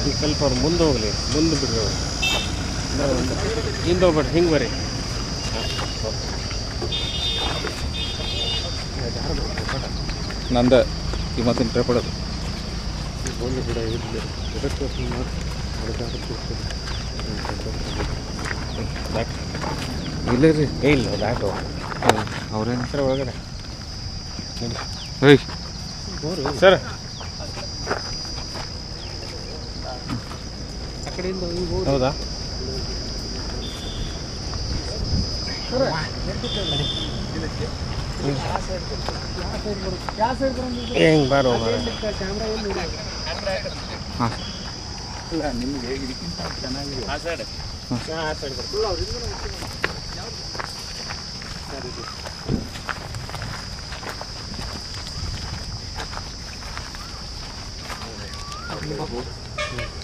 ಈಗ ಸ್ವಲ್ಪ ಅವ್ರು ಮುಂದೆ ಹೋಗಲಿ ಮುಂದೆ ಬಿಡ್ರಿ ಅವ್ರು. ಹಿಂದೆ ಹೋಗ್ಬೇಡ್ರಿ ಹಿಂಗೆ ಬರ್ರಿ ನಂದ ಈ ಮತ್ತಿನ ಟ್ರೈ ಕೊಡೋದು. ಒಂದು ಬಿಡ ಇರಲಿ ಇಲ್ಲೇ ರೀ ಏ ಇಲ್ಲ ದಾಟು ಅವ್ರೇನು ಸರ್ ಒಳಗಡೆ? ಏಯ್. ಸರ್ ಹೌದಾ? ಹೆಂಗ್ ಬಾರೋ ಮಾರ್ರೆ. ಹಾಂ. ಹಿಂದೆ ಸರಿ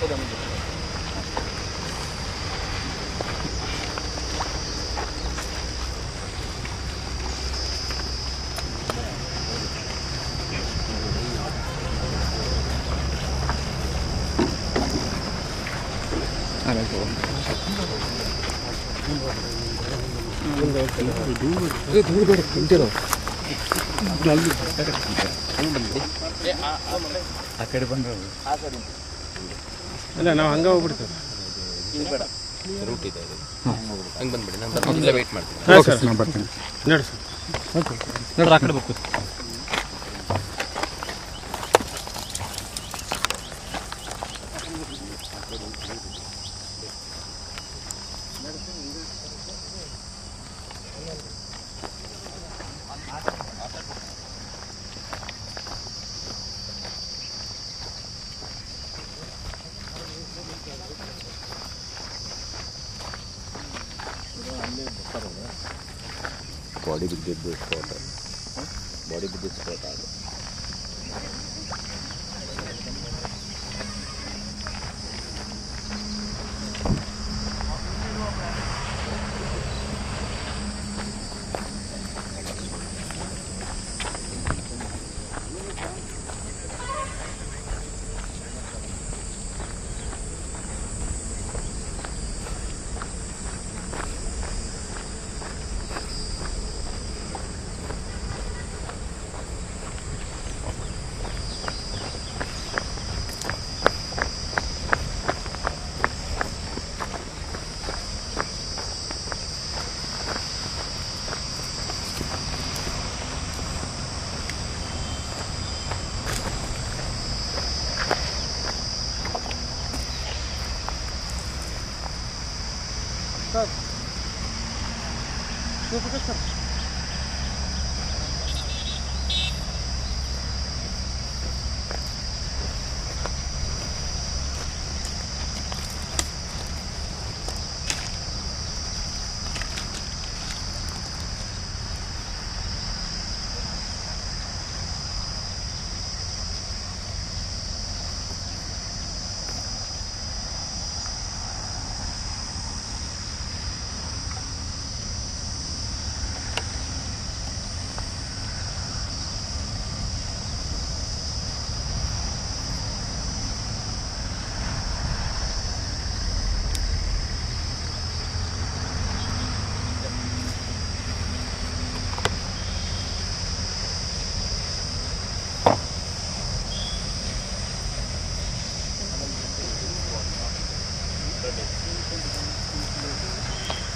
거기 한번 보세요. 그게 누구도 힘들어. నల్లు అక్కడ ಇಲ್ಲ ನಾವು ಹಂಗೆ ಹೋಗ್ಬಿಡ್ತೀವಿ. ರೂಟ್ ಇದೆ ಹಂಗೆ ಬಂದ್ಬಿಡಿ ನಾನು ವೆಯ್ಟ್ ಮಾಡ್ತೀನಿ. ಸರ್. ನಾನು ಬರ್ತೀನಿ. ನೋಡಿ ಸರ್. ನೋಡ್ರಿ ಆ ಕಡೆ బాడీ బిల్డప్ చేసుకోవాలి బాడీ బిల్డప్ చేసుకోవాలి ಬೇಕು ಬಾಡಿ ಬಿದ್ದಿದ್ದು ಸ್ಪಾಟ್ ಬಾಡಿ